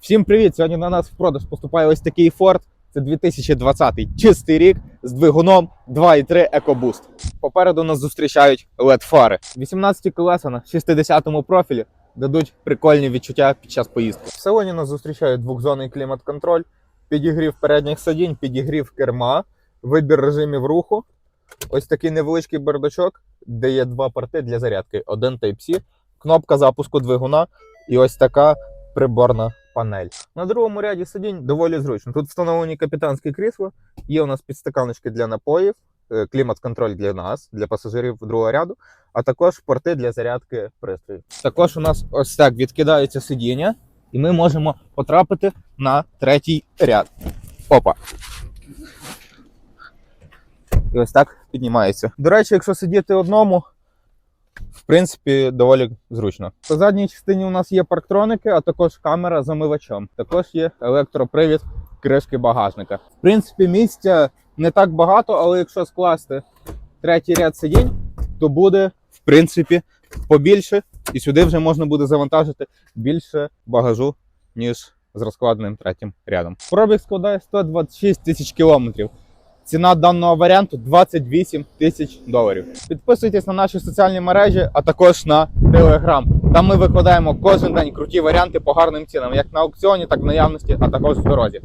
Всім привіт! Сьогодні на нас в продаж поступає ось такий Ford. Це 2020 чистий рік з двигуном 2.3 EcoBoost. Попереду нас зустрічають led фари 18 колеса на 60-му профілі дадуть прикольні відчуття під час поїздки. В салоні нас зустрічає двохзонний клімат-контроль, підігрів передніх сидінь, підігрів керма, вибір режимів руху. Ось такий невеличкий бардачок, де є два порти для зарядки: один Type-C, кнопка запуску двигуна і ось така приборна панель. На другому ряді сидінь доволі зручно. Тут встановлені капітанські крісла, є у нас підстаканочки для напоїв, е, клімат-контроль для нас, для пасажирів другого ряду, а також порти для зарядки пристрою. Також у нас ось так відкидається сидіння, і ми можемо потрапити на третій ряд. Опа. І ось так піднімається. До речі, якщо сидіти одному, в принципі, доволі зручно. По задній частині у нас є парктроники, а також камера з омивачом. Також є електропривід кришки багажника. В принципі, місця не так багато, але якщо скласти третій ряд сидінь, то буде в принципі побільше, і сюди вже можна буде завантажити більше багажу, ніж з розкладеним третім рядом. Пробіг складає 126 тисяч кілометрів. Ціна даного варіанту 28 тисяч доларів. Підписуйтесь на наші соціальні мережі, а також на Telegram. Там ми викладаємо кожен день круті варіанти по гарним цінам, як на аукціоні, так і в наявності, а також в дорозі.